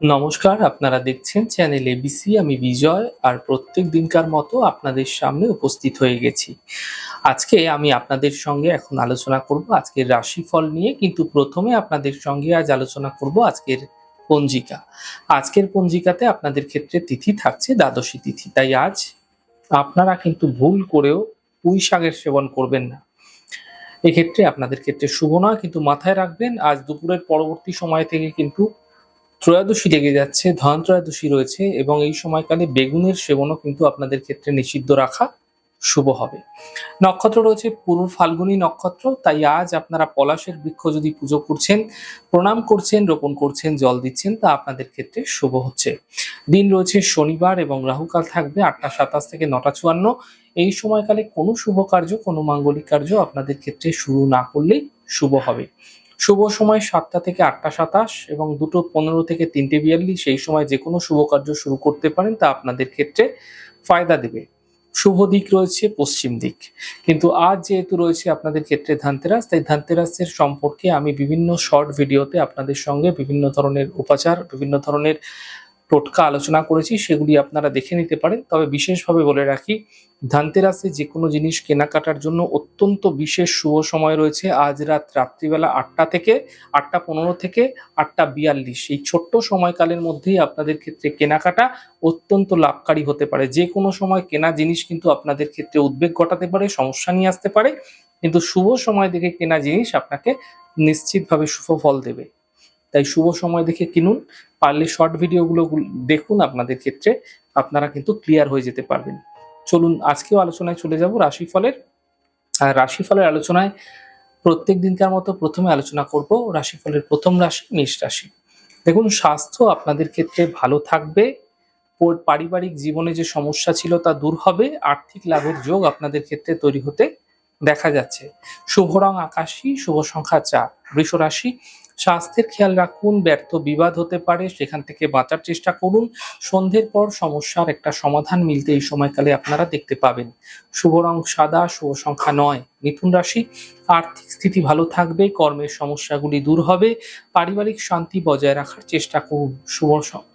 নমস্কার, আপনারা দেখছেন চ্যানেল এবিসি আমি বিজয় আর প্রত্যেক দিনকার মতো আপনাদের সামনে উপস্থিত হয়ে গেছি। আজকে আমি আপনাদের সঙ্গে এখন আলোচনা করব আজকের রাশিফল নিয়ে, কিন্তু প্রথমে আপনাদের সঙ্গে আজ আলোচনা করব আজকের পঞ্জিকা। আজকের পঞ্জিকাতে আপনাদের ক্ষেত্রে তিথি থাকছে দ্বাদশী তিথি, তাই আজ আপনারা কিন্তু ভুল করেও পুঁই শাকের সেবন করবেন না। এক্ষেত্রে আপনাদের ক্ষেত্রে শুভ নয়, কিন্তু মাথায় রাখবেন, আজ দুপুরের পরবর্তী সময় থেকে কিন্তু ত্রয়োদশী লেগে যাচ্ছে, ধন ত্রয়োদশী রয়েছে এবং এই সময়কালে বেগুনের সেবনও কিন্তু আপনাদের ক্ষেত্রে নিষিদ্ধ রাখা শুভ হবে। নক্ষত্র রয়েছে পূর্ব ফাল্গুনী নক্ষত্র, তাই আজ আপনারা পলাশের বৃক্ষ যদি পুজো করছেন, প্রণাম করছেন, রোপণ করছেন, জল দিচ্ছেন, তা আপনাদের ক্ষেত্রে শুভ হচ্ছে। দিন রয়েছে শনিবার এবং রাহুকাল থাকবে আটটা সাতাশ থেকে নটা চুয়ান্ন। এই সময়কালে কোনো শুভ কার্য, কোনো মাঙ্গলিক কার্য আপনাদের ক্ষেত্রে শুরু না করলেই শুভ হবে। শুভ সময় সাতটা থেকে আটটা সাতাশ এবং দুটো পনেরো থেকে তিনটে বিয়াল্লিশ, সেই সময় যে কোনো শুভ কার্য শুরু করতে পারেন, তা আপনাদের ক্ষেত্রে ফায়দা দেবে। শুভ দিক রয়েছে পশ্চিম দিক। কিন্তু আজ যেহেতু রয়েছে আপনাদের ক্ষেত্রে ধানতেরাস, তাই ধানতেরাসের সম্পর্কে আমি বিভিন্ন শর্ট ভিডিওতে আপনাদের সঙ্গে বিভিন্ন ধরনের উপাচার, বিভিন্ন ধরনের টোটকা আলোচনা করেছি, সেগুলি আপনারা দেখে নিতে পারেন। তবে বিশেষভাবে বলে রাখি, ধানতেরাসে যে কোনো জিনিস কেনাকাটার জন্য অত্যন্ত বিশেষ শুভ সময় রয়েছে। আজ রাত রাত্রিবেলা আটটা থেকে, আটটা পনেরো থেকে আটটা বিয়াল্লিশ। এই ছোট্ট সময়কালের মধ্যেই আপনাদের ক্ষেত্রে কেনাকাটা অত্যন্ত লাভকারী হতে পারে। যে কোনো সময় কেনা জিনিস কিন্তু আপনাদের ক্ষেত্রে উদ্বেগ ঘটাতে পারে, সমস্যা নিয়ে আসতে পারে। কিন্তু শুভ সময় দেখে কেনা জিনিস আপনাকে নিশ্চিতভাবে শুভ ফল দেবে। তাই শুভ সময় দেখে কিনুন। পারলে শর্ট ভিডিওগুলো দেখুন আপনাদের ক্ষেত্রে। আপনারা কিন্তু ক্লিয়ার হয়ে যেতে পারবেন। চলুন, আজকেও আলোচনায় চলে যাব রাশিফলের। আর রাশিফলের আলোচনায় প্রত্যেক দিনকার মতো প্রথমে আলোচনা করব রাশিফলের প্রথম রাশি, মেষ রাশি। দেখুন, স্বাস্থ্য আপনাদের ক্ষেত্রে ভালো থাকবে। পারিবারিক জীবনে যে সমস্যা ছিল তা দূর হবে। আর্থিক লাভের যোগ আপনাদের ক্ষেত্রে তৈরি হতে দেখা যাচ্ছে। শুভ রং আকাশী, শুভ সংখ্যা চার। বৃষ রাশি স্বাস্থ্যের খেয়াল রাখুন, ব্যর্থ বিবাদ হতে পারে, সেখান থেকে বাঁচার চেষ্টা করুন। সন্ধ্যের পর সমস্যার একটা সমাধান মিলতে এই সময়কালে আপনারা দেখতে পাবেন। শুভ রং সাদা, শুভ সংখ্যা নয়। মিথুন রাশি, আর্থিক স্থিতি ভালো থাকবে, কর্মের সমস্যাগুলি দূর হবে, পারিবারিক শান্তি বজায় রাখার চেষ্টা করুন। শুভ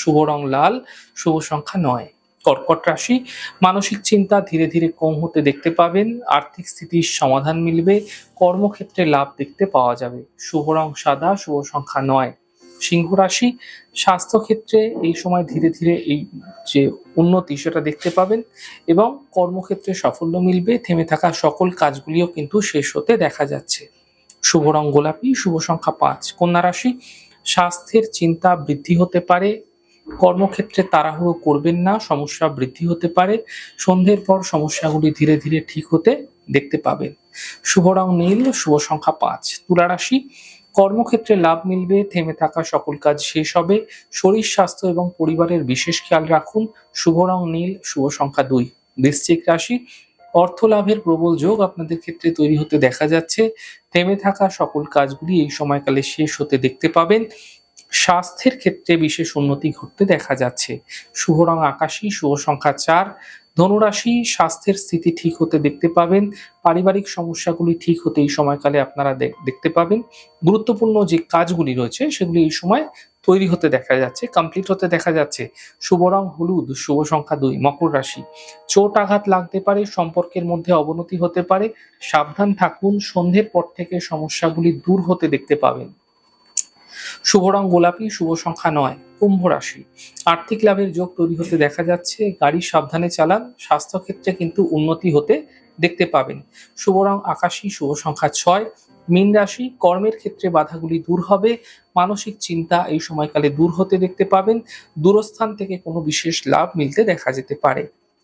শুভ রং লাল, শুভ সংখ্যা নয়। কর্কট রাশি, মানসিক চিন্তা ধীরে ধীরে কম হতে দেখতে পাবেন, আর্থিক স্থিতির সমাধান মিলবে, কর্মক্ষেত্রে লাভ দেখতে পাওয়া যাবে। শুভ রং সাদা, শুভ সংখ্যা নয়। সিংহ রাশি, স্বাস্থ্যক্ষেত্রে এই সময় ধীরে ধীরে এই যে উন্নতি সেটা দেখতে পাবেন এবং কর্মক্ষেত্রে সাফল্য মিলবে, থেমে থাকা সকল কাজগুলিও কিন্তু শেষ হতে দেখা যাচ্ছে। শুভ রং গোলাপি, শুভ সংখ্যা পাঁচ। কন্যা রাশি, স্বাস্থ্যের চিন্তা বৃদ্ধি হতে পারে কর্মক্ষেত্রে তাড়াহুড়ো করবেন না, সমস্যা বৃদ্ধি হতে পারে। সন্ধ্যের পর সমস্যাগুলি ধীরে ধীরে ঠিক হতে দেখতে পাবেন। শুভ রং নীল, শুভ সংখ্যা পাঁচ। তুলা রাশি, কর্মক্ষেত্রে লাভ মিলবে, থেমে থাকা সকল কাজ শেষ হবে। শরীর, স্বাস্থ্য এবং পরিবারের বিশেষ খেয়াল রাখুন। শুভ রং নীল, শুভ সংখ্যা দুই। বৃশ্চিক রাশি, অর্থ লাভের প্রবল যোগ আপনাদের ক্ষেত্রে তৈরি হতে দেখা যাচ্ছে। থেমে থাকা সকল কাজগুলি এই সময়কালে শেষ হতে দেখতে পাবেন। স্বাস্থ্যের ক্ষেত্রে বিশেষ উন্নতি ঘটতে দেখা যাচ্ছে। শুভ রং আকাশী, শুভ সংখ্যা চার। ধনুরাশি, স্বাস্থ্যের স্থিতি ঠিক হতে দেখতে পাবেন। পারিবারিক সমস্যাগুলি ঠিক হতে এই সময়কালে আপনারা দেখ- দেখতে পাবেন। গুরুত্বপূর্ণ যে কাজগুলি রয়েছে, সেগুলি এই সময় তৈরি হতে দেখা যাচ্ছে কমপ্লিট হতে দেখা যাচ্ছে। শুভ রং হলুদ, শুভ সংখ্যা দুই, মকর রাশি। চোট আঘাত লাগতে পারে, সম্পর্কের মধ্যে অবনতি হতে পারে। সাবধান থাকুন, সন্ধ্যের পর থেকে সমস্যাগুলি দূর হতে দেখতে পাবেন। শুভ রং গোলাপি, শুভ সংখ্যা নয়, কুম্ভ রাশি। আর্থিক লাভের যোগ তৈরি হতে দেখা যাচ্ছে, গাড়ি সাবধানে চালান, স্বাস্থ্যক্ষেত্রে কিন্তু উন্নতি হতে দেখতে পাবেন। শুভ রং আকাশী, শুভ সংখ্যা ছয়। মীন রাশি, কর্মের ক্ষেত্রে বাধাগুলি দূর হবে, মানসিক চিন্তা এই সময়কালে দূর হতে দেখতে পাবেন, দূরস্থান থেকে কোনো বিশেষ লাভ মিলতে দেখা যেতে পারে।